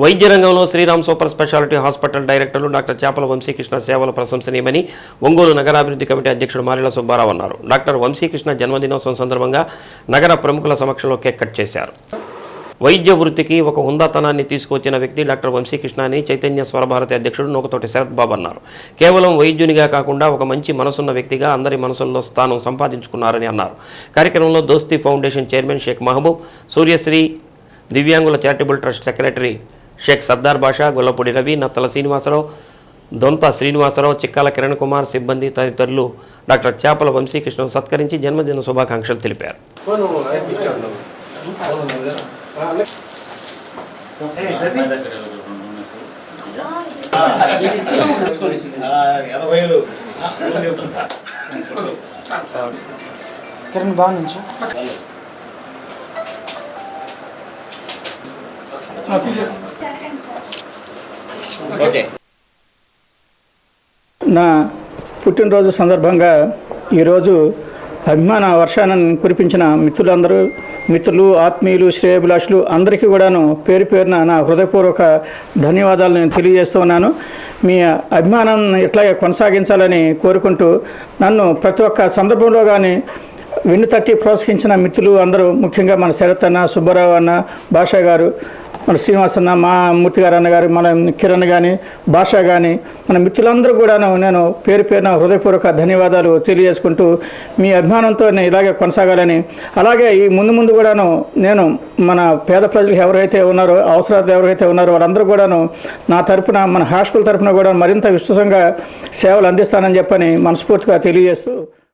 వైద్య రంగంలో Sriram super speciality hospital డైరెక్టర్లు డాక్టర్ చేపల వంశీకృష్ణ సేవలు ప్రశంసనీయమని ఒంగోలు నగరాభివృద్ధి కమిటీ అధ్యక్షుడు మారెల సుబ్బారావు అన్నారు. డాక్టర్ వంశీకృష్ణ జన్మదినోత్సవం సందర్భంగా నగర ప్రముఖుల సమక్షంలో కేక్ కట్ చేశారు. వైద్య వృత్తికి ఒక హుందాతనాన్ని తీసుకొచ్చిన వ్యక్తి డాక్టర్ వంశీకృష్ణ అని చైతన్య స్వరభారతి అధ్యక్షుడు నూకతోటి శరత్ బాబు అన్నారు. కేవలం వైద్యునిగా కాకుండా ఒక మంచి మనసున్న వ్యక్తిగా అందరి మనసుల్లో స్థానం సంపాదించుకున్నారని అన్నారు. కార్యక్రమంలో దోస్తీ ఫౌండేషన్ చైర్మన్ షేక్ మహబూబ్ సూర్యశ్రీ దివ్యాంగుల charitable trust secretary Shaik Sardar Basha Gollapudi Ravi Nattala Srinivasarao Donta Srinivasarao Chikkala Kiran Kumar సిబ్బంది తదితరులు డాక్టర్ చేపల వంశీకృష్ణను సత్కరించి జన్మదిన శుభాకాంక్షలు తెలిపారు. ఎనభైలు కిరణ్ బాగా నుంచి. నా పుట్టినరోజు సందర్భంగా ఈరోజు అభిమాన వర్షాన్ని కురిపించిన మిత్రులందరూ మిత్రులు ఆత్మీయులు శ్రేయభిలాషులు అందరికీ కూడాను పేరు పేరున నా హృదయపూర్వక ధన్యవాదాలు నేను తెలియజేస్తున్నాను మీ అభిమానం ఇట్లాగే కొనసాగించాలని కోరుకుంటూ నన్ను ప్రతి ఒక్క సందర్భంలో కానీ వెన్ను తట్టి ప్రోత్సహించిన మిత్రులు అందరూ ముఖ్యంగా మన శరత్ అన్న సుబ్బారావు అన్న భాషా గారు మన శ్రీనివాస్ అన్న మా మూర్తి గారు అన్నగారు మన కిరణ్ కానీ భాష కానీ మన మిత్రులందరూ కూడాను నేను పేరు పేరున హృదయపూర్వక ధన్యవాదాలు తెలియజేసుకుంటూ మీ అభిమానంతో నేను ఇలాగే కొనసాగాలని అలాగే ఈ ముందు ముందు కూడాను నేను మన పేద ప్రజలు ఎవరైతే ఉన్నారో అవసరాలు ఎవరైతే ఉన్నారో వాళ్ళందరూ కూడాను నా తరపున మన హాస్టల్ తరపున కూడా మరింత విస్తృతంగా సేవలు అందిస్తానని చెప్పని మనస్ఫూర్తిగా తెలియజేస్తూ